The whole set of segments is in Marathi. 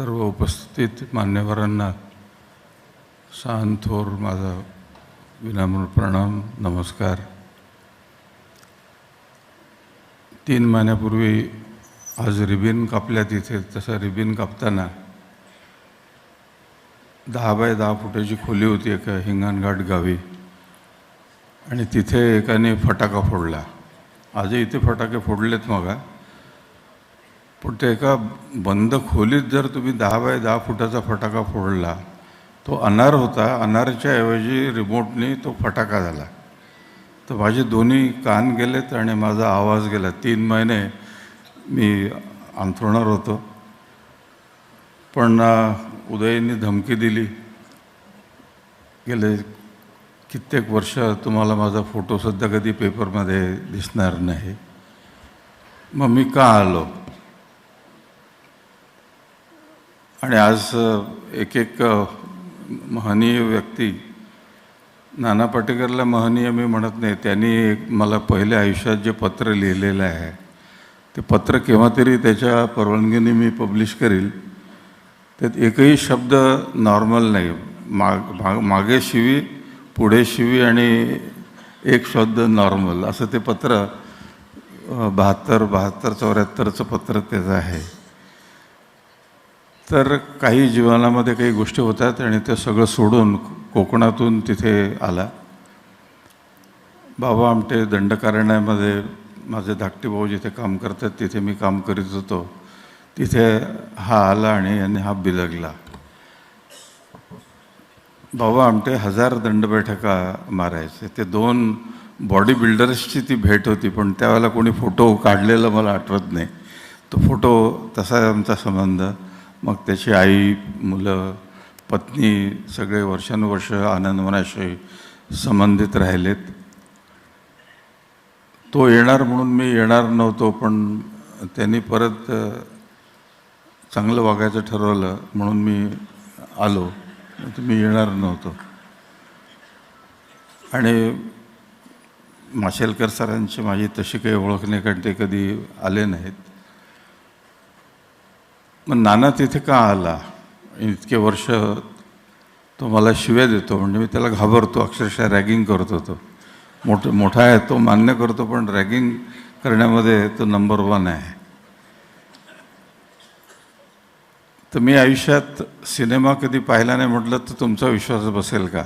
सर्व उपस्थित मान्यवरांना शान थोर माझा विनम्र प्रणाम नमस्कार. तीन महिन्यापूर्वी आज रिबिन कापल्या तिथे तसं रिबिन कापताना दहा बाय दहा फुटाची खोली होती एका हिंगणघाट गावी आणि तिथे एकाने फटाका फोडला. आजही इथे फटाके फोडलेत मग. पण ते एका बंद खोलीत जर तुम्ही दहा बाय दहा फुटाचा फटाका फोडला तो अनार होता. अनारच्या ऐवजी रिमोटने तो फटाका झाला. तर माझे दोन्ही कान गेलेत आणि माझा आवाज गेला. तीन महिने मी अंथरुणार होतो. पण उदयींनी धमकी दिली. गेले कित्येक वर्ष तुम्हाला माझा फोटो सध्या कधी पेपरमध्ये दिसणार नाही. मग मी का आलो? आणि आज एक एक महनीय व्यक्ती नाना पाटेकरला महनीय मी म्हणत नाही त्यांनी एक मला पहिल्या आयुष्यात जे पत्र लिहिलेलं आहे ते पत्र केव्हा तरी त्याच्या परवानगीने मी पब्लिश करील. त्यात एकही शब्द नॉर्मल नाही. माग माग मागे शिवी पुढे शिवी आणि एक शब्द नॉर्मल असं ते पत्र बहात्तर बहात्तर चौऱ्याहत्तरचं पत्र त्याचं आहे. तर काही जीवनामध्ये काही गोष्टी होतात आणि ते सगळं सोडून कोकणातून तिथे आला. बाबा आमटे दंडकारण्यामध्ये माझे धाकटे भाऊ जिथे काम करतात तिथे मी काम करीत होतो. तिथे हा आला आणि यांनी हा बिलगला बाबा आमटे हजार दंड बैठका मारायचे. ते दोन बॉडी बिल्डर्सची ती भेट होती पण त्यावेळेला कोणी फोटो काढलेला मला आठवत नाही. तो फोटो तसा आमचा संबंध मग त्याची आई मुलं पत्नी सगळे वर्षानुवर्ष आनंदवनाशी संबंधित राहिलेत. तो येणार म्हणून मी येणार नव्हतो पण त्यांनी परत चांगलं वागायचं ठरवलं म्हणून मी आलो. तर मी येणार नव्हतो. आणि माशेलकर सरांची माझी तशी काही ओळख नाही कारण ते कधी आले नाहीत. मग नाना तिथे का आला? इतके वर्ष तो मला शिव्या देतो म्हणजे मी त्याला घाबरतो अक्षरशः रॅगिंग करत होतो. मोठ मोठा आहे तो मान्य करतो पण रॅगिंग करण्यामध्ये तो नंबर वन आहे. तर मी आयुष्यात सिनेमा कधी पाहिला नाही म्हटलं तर तुमचा विश्वास बसेल का?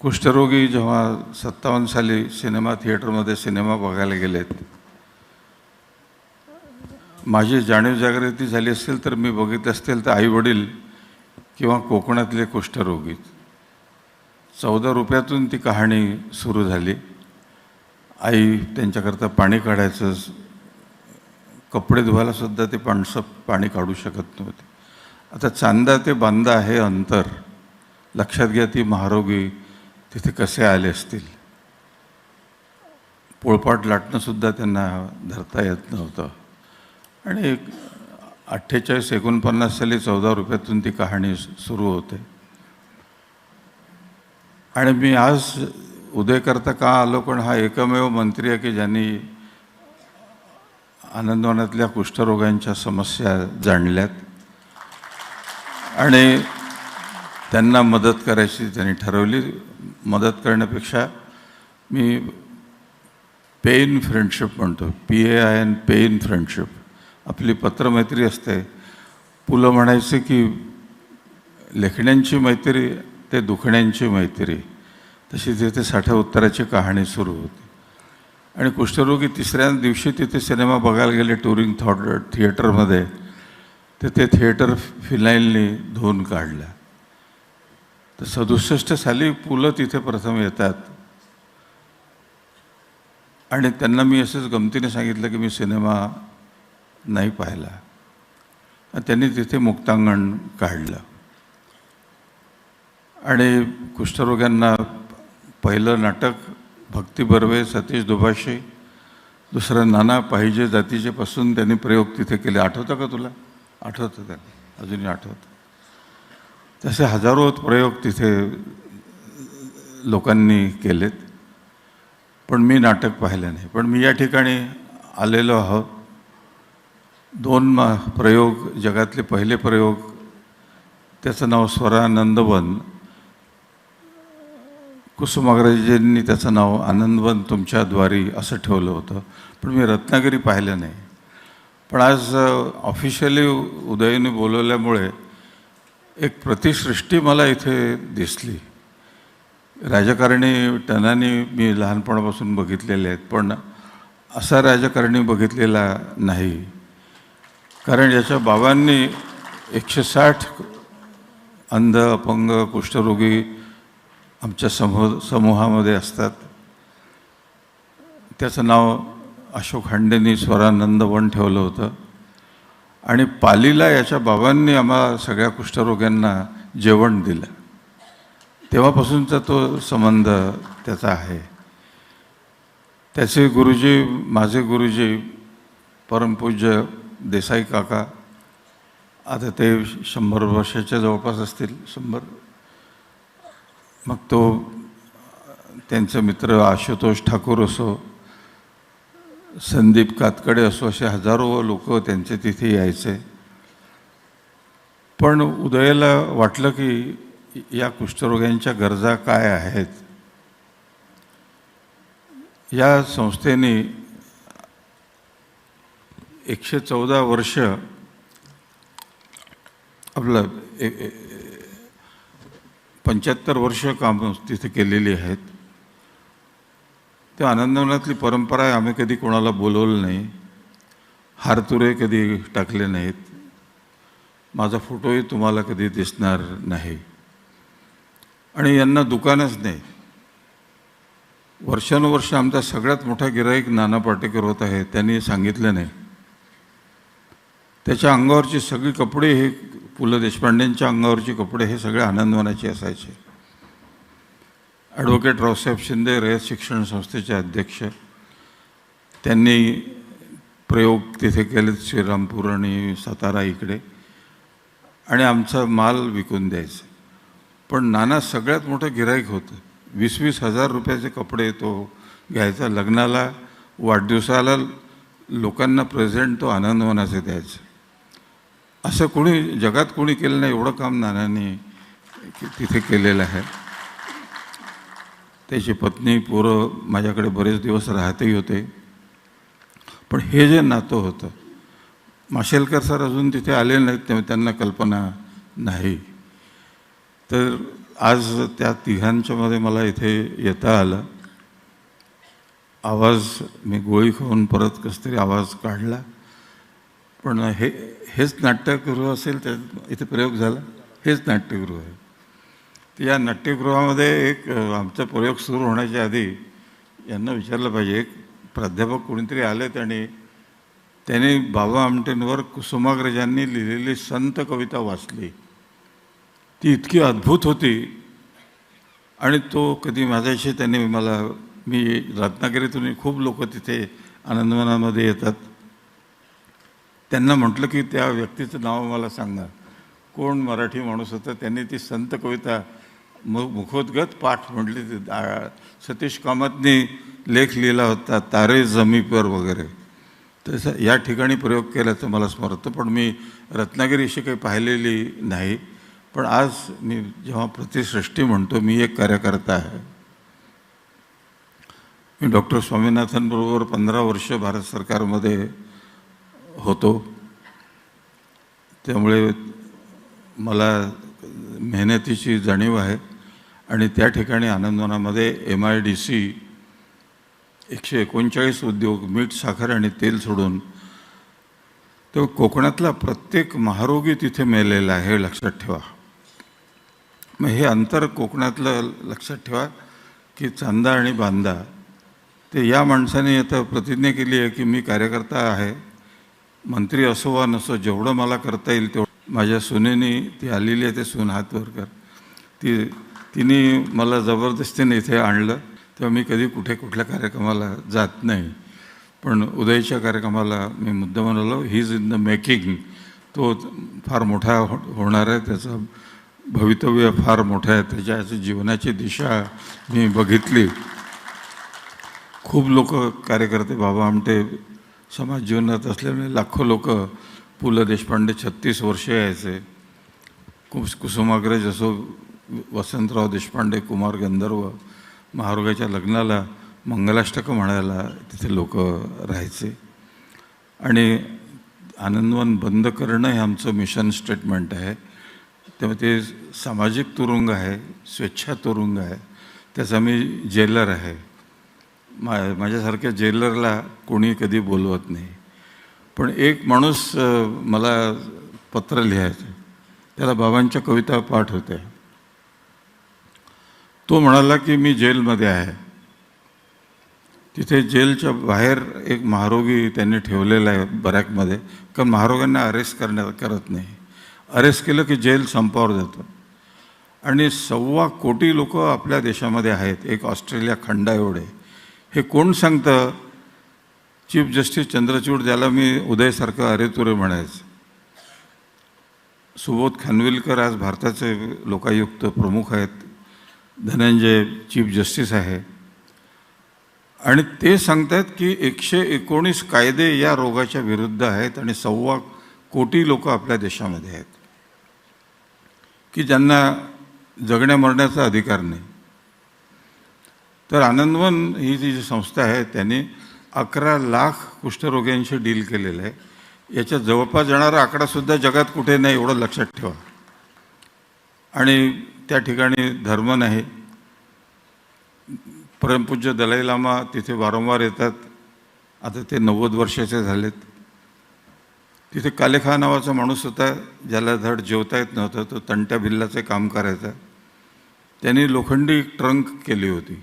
कुष्ठरोगी जेव्हा सत्तावन्न साली सिनेमा थिएटरमध्ये सिनेमा बघायला गेलेत माझी जाणीव जागृती झाली असेल तर मी बघित असतील तर आईवडील किंवा कोकणातले कुष्ठरोगी. चौदा रुपयातून ती कहाणी सुरू झाली. आई त्यांच्याकरता पाणी काढायचं कपडे धुवायलासुद्धा ते पाणसं पाणी काढू शकत नव्हते. आता चांदा ते बांदा आहे अंतर. लक्षात घ्या ती महारोगी तिथे कसे आले असतील. पोळपाट लाटणंसुद्धा त्यांना धरता येत नव्हतं. आणि अठ्ठेचाळीस एकोणपन्नास साली चौदा रुपयातून ती कहाणी सुरू होते. आणि मी आज उदय करता का आलो पण हा एकमेव मंत्री आहे की ज्यांनी आनंदवनातल्या कुष्ठरोगांच्या समस्या जाणल्यात. आणि त्यांना मदत करायची त्यांनी ठरवली. मदत करण्यापेक्षा मी पेन फ्रेंडशिप म्हणतो. P A I N pen friendship. आपली पत्रमैत्री असते. पु ल म्हणायचे की लेखण्यांची मैत्री ते दुखण्यांची मैत्री. तशी तिथे साठ्या उत्तराची कहाणी सुरू होती. आणि कुष्ठरोगी तिसऱ्या दिवशी तिथे सिनेमा बघायला गेले टुरिंग थॉट थिएटरमध्ये. तर ते थिएटर फिनाईलनी धुवून काढलं तर सदुसष्ट साली पुलं तिथे प्रथम येतात. आणि त्यांना मी असंच गमतीने सांगितलं की मी सिनेमा नाही पाहिला. त्यांनी तिथे मुक्तांगण काढलं. आणि कुष्ठरोग्यांना पहिलं नाटक भक्ती बर्वे सतीश दुभाषे दुसरं नाना पाहिजे जातीचे पासून त्यांनी प्रयोग तिथे केले. आठवतं का तुला? आठवतं का अजूनही आठवतं. तसे हजारो प्रयोग तिथे लोकांनी केलेत. पण मी नाटक पाहिलं नाही. पण मी या ठिकाणी आलेलो आहोत. दोन मा प्रयोग जगातले पहिले प्रयोग त्याचं नाव स्वरानंदवन. कुसुमाग्रजींनी त्याचं नाव आनंदवन तुमच्याद्वारी असं ठेवलं होतं. पण मी रत्नागिरी पाहिलं नाही. पण आज ऑफिशियली उदयने बोलवल्यामुळे एक प्रतिसृष्टी मला इथे दिसली. राजकारणी टनानी मी लहानपणापासून बघितलेले आहेत पण असा राजकारणी बघितलेला नाही. कारण याच्या बाबांनी एकशे साठ अंध अपंग कुष्ठरोगी आमच्या समूह समूहामध्ये असतात. त्याचं नाव अशोक हांडेंनी स्वरानंद वन ठेवलं होतं. आणि पालीला याच्या बाबांनी आम्हा सगळ्या कुष्ठरोग्यांना जेवण दिलं. तेव्हापासूनचा तो संबंध त्याचा आहे. त्याचे गुरुजी माझे गुरुजी परमपूज्य देसाई काका आता ते शंभर वर्षाच्या जवळपास असतील शंभर. मग तो त्यांचं मित्र आशुतोष ठाकूर असो संदीप कातकडे असो असे हजारो लोक त्यांचे तिथे यायचे. पण उदयाला वाटलं की या कुष्ठरोग्यांच्या गरजा काय आहेत? या संस्थेने एकशे चौदा वर्ष आपलं ए- पंच्याहत्तर वर्ष काम तिथे केलेली आहेत. त्या आनंदवनातली परंपरा आहे आम्ही कधी कोणाला बोलवलं नाही. हारतुरे कधी टाकले नाहीत. माझा फोटोही तुम्हाला कधी दिसणार नाही. आणि यांना दुकानच नाही. वर्षानुवर्ष आमचा सगळ्यात मोठा गिराईक नाना पाटेकर होत आहे त्यांनी सांगितलं नाही. त्याच्या अंगावरची सगळी कपडे हे पु ल देशपांडेंच्या अंगावरचे कपडे हे सगळे आनंदवनाचे असायचे. ॲडव्होकेट रावसाहेब शिंदे रयत शिक्षण संस्थेचे अध्यक्ष. त्यांनी प्रयोग तिथे केलेत श्रीरामपूर आणि सातारा इकडे. आणि आमचा माल विकून द्यायचा. पण नाना सगळ्यात मोठं गिराईक होतं. वीस वीस हजार रुपयाचे कपडे तो घ्यायचा. लग्नाला वाढदिवसाला लोकांना प्रेझेंट तो आनंदवनाचे द्यायचा. असं कोणी जगात कोणी केलं नाही एवढं काम नानांनी तिथे केलेलं आहे. त्याची पत्नी पोरं माझ्याकडे बरेच दिवस राहतही होते. पण हे जे नातं होतं माशेलकर सर अजून तिथे आले नाहीत तेव्हा त्यांना कल्पना नाही. तर आज त्या तिघांच्यामध्ये मला इथे येता आलं. आवाज मी गोळी खाऊन परत कसतरी आवाज काढला. पण हे हेच नाट्यगृह असेल त्या इथे प्रयोग झाला. हेच नाट्यगृह आहे. तर या नाट्यगृहामध्ये एक आमचा प्रयोग सुरू होण्याच्या आधी यांना विचारलं पाहिजे. एक प्राध्यापक कोणीतरी आलेत आणि त्याने बाबा आमटेंवर कुसुमाग्रजांनी लिहिलेली संत कविता वाचली. ती इतकी अद्भुत होती. आणि तो कधी माझ्याशी त्याने मला मी रत्नागिरीतून खूप लोक तिथे आनंदवनामध्ये येतात. त्यांना म्हटलं की त्या व्यक्तीचं नाव मला सांगा कोण मराठी माणूस होता त्यांनी ती संत कविता मु मुखोद्गत पाठ म्हटली. ती दा- सतीश कामतनी लेख लिहिला होता तारे जमीपर वगैरे. तसं या ठिकाणी प्रयोग केल्याचं मला स्मरतं पण मी रत्नागिरी अशी काही पाहिलेली नाही. पण आज मी जेव्हा प्रतिसृष्टी म्हणतो मी एक कार्यकर्ता आहे. मी डॉक्टर स्वामीनाथनबरोबर पंधरा वर्ष भारत सरकारमध्ये होतो. त्यामुळे मला मेहनतीची जाणीव आहे आणि त्या ठिकाणी आनंदवनामध्ये एम आय डी सी एकशे एकोणचाळीस उद्योग मीठ साखर आणि तेल सोडून तो कोकणातला प्रत्येक महारोगी तिथे मेलेला आहे हे लक्षात ठेवा. मग हे अंतर कोकणातलं लक्षात ठेवा की चांदा आणि बांदा ते या माणसाने आता प्रतिज्ञा केली आहे की मी कार्यकर्ता आहे. मंत्री असो वा नसो जेवढं मला करता येईल तेवढं. माझ्या सुनेनी ती आलेली आहे ते सून हातवर कर. ती तिने मला जबरदस्तीने इथे आणलं तेव्हा मी कधी कुठे कुठल्या कार्यक्रमाला जात नाही. पण उदयच्या कार्यक्रमाला मी मुद्दा म्हणालो he is in the making तो फार मोठा हो होणार आहे. त्याचं भवितव्य फार मोठं आहे. त्याच्या जीवनाची दिशा मी बघितली. खूप लोक कार्यकर्ते बाबा आमटे समाज जीवनात असल्यामुळे लाखो लोक पु ल देशपांडे छत्तीस वर्षे यायचे. कुस कुसुमाग्रज असो वसंतराव देशपांडे कुमार गंधर्व महारोगाच्या लग्नाला मंगलाष्टकं म्हणायला तिथे लोक राहायचे. आणि आनंदवन बंद करणं हे आमचं मिशन स्टेटमेंट आहे. त्यामुळे ते सामाजिक तुरुंग आहे स्वेच्छा तुरुंग आहे. त्याचा मी जेलर आहे. मा माझ्यासारख्या जेलरला कोणी कधी बोलवत नाही. पण एक माणूस मला पत्र लिहायचं त्याला बाबांच्या कविता पाठ होत्या तो म्हणाला की मी जेलमध्ये आहे. तिथे जेलच्या बाहेर एक महारोगी त्यांनी ठेवलेला आहे बऱ्याकमध्ये कारण महारोगांना अरेस्ट करण्यात करत नाही. अरेस्ट केलं की जेल संपावर जातं. आणि सव्वा कोटी लोक आपल्या देशामध्ये आहेत. एक ऑस्ट्रेलिया खंडा एवढे हे कोण सांगतं? चीफ जस्टिस चंद्रचूड ज्याला मी उदयसारखं अरेतुरे म्हणायचं. सुबोध खानविलकर आज भारताचे लोकायुक्त प्रमुख आहेत. धनंजय चीफ जस्टिस आहे. आणि ते सांगतात की एकशे एकोणीस कायदे या रोगाच्या विरुद्ध आहेत आणि सव्वा कोटी लोक आपल्या देशामध्ये आहेत. की ज्यांना जगण्या मरण्याचा अधिकार नाही. तर आनंदवन ही जी जी संस्था आहे त्यांनी अकरा लाख कुष्ठरोग्यांशी डील केलेलं आहे. याच्या जवळपास जाणारा आकडासुद्धा जगात कुठे नाही एवढं लक्षात ठेवा. आणि त्या ठिकाणी धर्म नाही. परमपूज्य दलाई लामा तिथे वारंवार येतात. आता ते नव्वद वर्षाचे झालेत. तिथे कालेखा नावाचा माणूस होता ज्याला धड जेवता येत नव्हतं तो तंट्या भिल्लाचे काम करायचा. त्यांनी लोखंडी ट्रंक केली होती.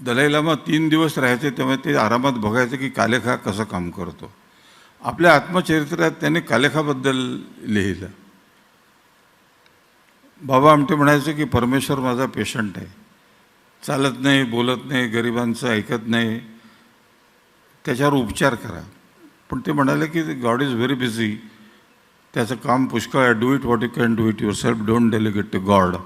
दलाई लामा तीन दिवस राहायचे तेव्हा ते आरामात बघायचं की कालेखा कसं काम करतो. आपल्या आत्मचरित्रात त्यांनी कालेखाबद्दल लिहिलं. बाबा आमटे म्हणायचं की परमेश्वर माझा पेशंट आहे. चालत नाही बोलत नाही गरिबांचं ऐकत नाही. त्याच्यावर उपचार करा. पण ते म्हणाले की गॉड इज व्हेरी बिझी. त्याचं काम पुष्कळ आहे. Do it what you can do it yourself don't delegate to God.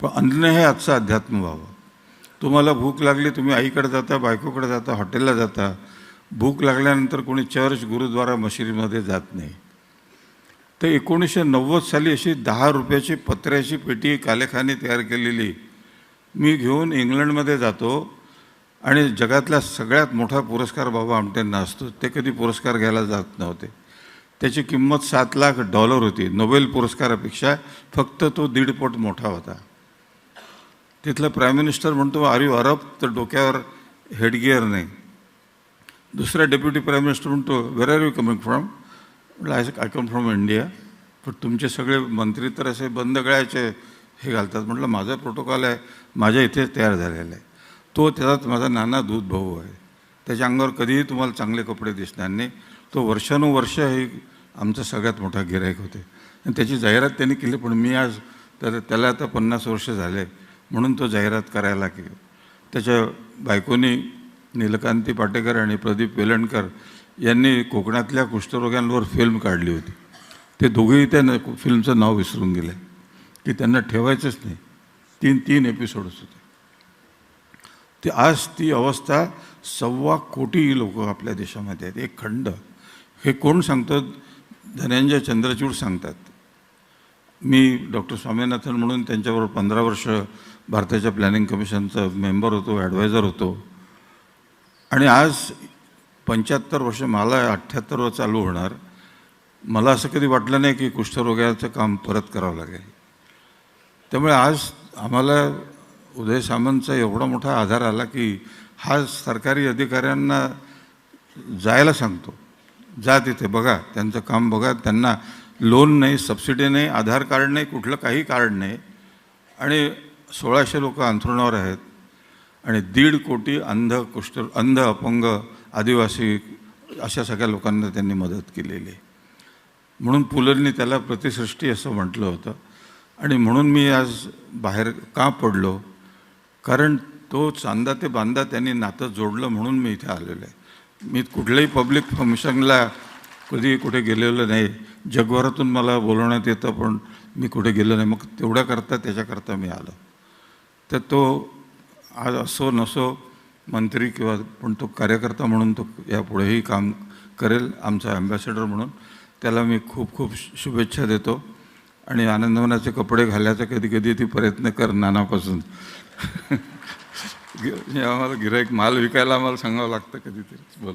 पण अन्न हे आजचं अध्यात्म व्हावं. तुम्हाला भूक लागली तुम्ही आईकडे जाता बायकोकडे जाता हॉटेलला जाता भूक लागल्यानंतर कोणी चर्च गुरुद्वारा मशिदीमध्ये जात नाही. तर एकोणीसशे नव्वद साली अशी दहा रुपयाची पत्र्याची पेटी कालेखाने तयार केलेली. मी घेऊन इंग्लंडमध्ये जातो आणि जगातला सगळ्यात मोठा पुरस्कार बाबा आमटेंना असतो. ते कधी पुरस्कार घ्यायला जात नव्हते. त्याची किंमत सात लाख डॉलर होती. नोबेल पुरस्कारापेक्षा फक्त तो दीडपट मोठा होता. तिथलं प्राईम मिनिस्टर म्हणतो आर यू अरब तर डोक्यावर हेडगिअर नाही. दुसरा डेप्युटी प्राईम मिनिस्टर म्हणतो where are you coming from म्हटलं I I come from India पण तुमचे सगळे मंत्री तर असे बंद गळ्याचे हे घालतात. म्हटलं माझा प्रोटोकॉल आहे माझ्या इथे तयार झालेला आहे. तो त्याच्यात माझा नाना दूध भाऊ आहे. त्याच्या अंगावर कधीही तुम्हाला चांगले कपडे दिसणार नाही. तो वर्षानुवर्ष हे आमचा सगळ्यात मोठा गिरायक होते. आणि त्याची जाहिरात त्यांनी केली पण मी आज तर त्याला आता पन्नास वर्ष झाले. म्हणून तो जाहिरात करायला गेलो त्याच्या बायकोनी नीलकांती पाटेकर आणि प्रदीप वेलणकर यांनी कोकणातल्या कुष्ठरोग्यांवर फिल्म काढली होती. ते दोघेही त्या फिल्मचं नाव विसरून गेले. की त्यांना ठेवायचंच नाही. तीन तीन एपिसोड्स होते. ते आज ती अवस्था सव्वा कोटी लोक आपल्या देशामध्ये आहेत. एक खंड. हे कोण सांगतं धनंजय चंद्रचूड सांगतात. मी डॉक्टर स्वामीनाथन म्हणून त्यांच्याबरोबर पंधरा वर्ष भारताच्या प्लॅनिंग कमिशनचा मेंबर होतो ॲडवायझर होतो. आणि आज पंच्याहत्तर वर्ष मला अठ्ठ्याहत्तरवर चालू होणार. मला असं कधी वाटलं नाही की कुष्ठरोग्याचं काम परत करावं लागेल. त्यामुळे आज आम्हाला उदय सामंतचा एवढा मोठा आधार आला की हा सरकारी अधिकाऱ्यांना जायला सांगतो. जा तिथे बघा त्यांचं काम बघा. त्यांना लोन नाही सबसिडी नाही आधार कार्ड नाही कुठलं काही कार्ड नाही. आणि सोळाशे लोक अंथरुणावर आहेत आणि दीड कोटी अंध कुष्ठ अंध अपंग आदिवासी अशा सगळ्या लोकांना त्यांनी मदत केलेली आहे. म्हणून पुलंनी त्याला प्रतिसृष्टी असं म्हटलं होतं. आणि म्हणून मी आज बाहेर का पडलो? कारण तो चांदा ते बांदा त्यांनी नातं जोडलं म्हणून मी इथे आलेलो आहे. मी कुठल्याही पब्लिक फंक्शनला कधी कुठे गेलेलो नाही. जगभरातून मला बोलवण्यात येतं पण मी कुठे गेलो नाही. मग तेवढ्याकरता त्याच्याकरता मी आलो. तर तो आज असो नसो मंत्री किंवा पण तो कार्यकर्ता म्हणून तो यापुढेही काम करेल आमचा ॲम्बॅसेडर म्हणून. त्याला मी खूप खूप शुभेच्छा देतो. आणि आनंदवनाचे कपडे घालायचा कधी कधी ती प्रयत्न कर नानापासून. आम्हाला गिरायक माल विकायला आम्हाला सांगावं लागतं कधीतरी. बोल.